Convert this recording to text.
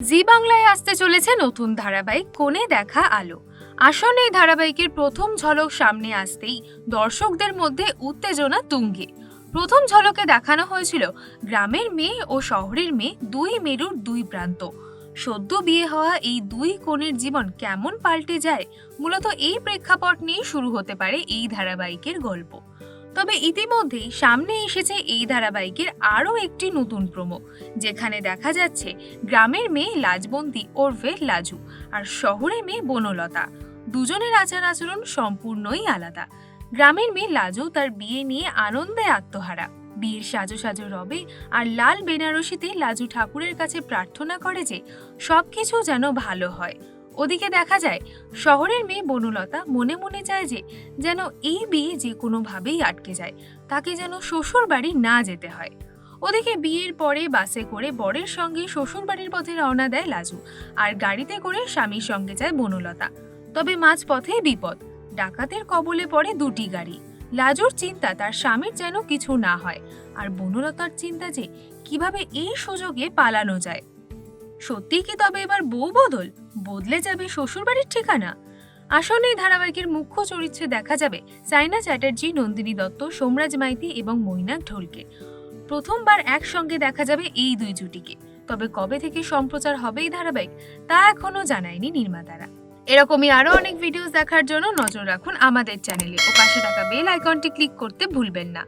জি বাংলায় আসতে চলেছে নতুন ধারাবাহিক কোণে দেখা আলো। আসন এই ধারাবাহিকের প্রথম ঝলক সামনে আসতেই দর্শকদের মধ্যে উত্তেজনা তুঙ্গে। প্রথম ঝলকে দেখানো হয়েছিল গ্রামের মেয়ে ও শহরের মেয়ে দুই মেরুর দুই প্রান্ত। সদ্য বিয়ে হওয়া এই দুই কোণের জীবন কেমন পাল্টে যায়, মূলত এই প্রেক্ষাপট নিয়ে শুরু হতে পারে এই ধারাবাহিকের গল্প। তবে ইতিমধ্যেই সামনে এসেছে এই ধারাবাহিকের আরও একটি নতুন প্রোমো, যেখানে দেখা যাচ্ছে গ্রামের মেয়ে লাজবন্তী ওরফে লাজু আর শহরের মেয়ে বনলতা। দুজনের আচার আচরণ সম্পূর্ণই আলাদা। গ্রামের মেয়ে লাজু তার বিয়ে নিয়ে আনন্দে আত্মহারা। বিয়ের সাজো সাজো রবে আর লাল বেনারসিতে লাজু ঠাকুরের কাছে প্রার্থনা করে যে সবকিছু যেন ভালো হয়। ওদিকে দেখা যায়, শহরের মেয়ে বনলতা মনে মনে চায় যে, যেন এই বিয়ে যে কোনোভাবেই আটকে যায়, তাকে যেন শ্বশুর বাড়ি না যেতে হয়। ওদিকে বিয়ের পরে বাসে করে বরের সঙ্গে শ্বশুরবাড়ির পথে রওনা দেয় লাজু আর গাড়িতে করে স্বামীর সঙ্গে যায় বনলতা। তবে মাঝপথে বিপদ, ডাকাতের কবলে পড়ে দুটি গাড়ি। লাজুর চিন্তা তার স্বামীর যেন কিছু না হয় আর বনলতার চিন্তা যে, কীভাবে এই সুযোগে পালানো যায়। সত্যি কি তবে এবার বউ বদল? বদলে যাবে শ্বশুরবাড়ির ঠিকানা? আসলে এই ধারাবাহিকের মুখ্য চরিত্রে দেখা যাবে সাইনা চ্যাটার্জি, নন্দিনী দত্ত, সোমরাজ মাইতি এবং মৈনাক ঢোলকে। প্রথমবার একসঙ্গে দেখা যাবে এই দুই জুটিকে। তবে কবে থেকে সম্প্রচার হবে এই ধারাবাহিক, তা এখনও জানায়নি নির্মাতারা। এরকমই আরও অনেক ভিডিওস দেখার জন্য নজর রাখুন আমাদের চ্যানেলে ও পাশে থাকা বেল আইকনটি ক্লিক করতে ভুলবেন না।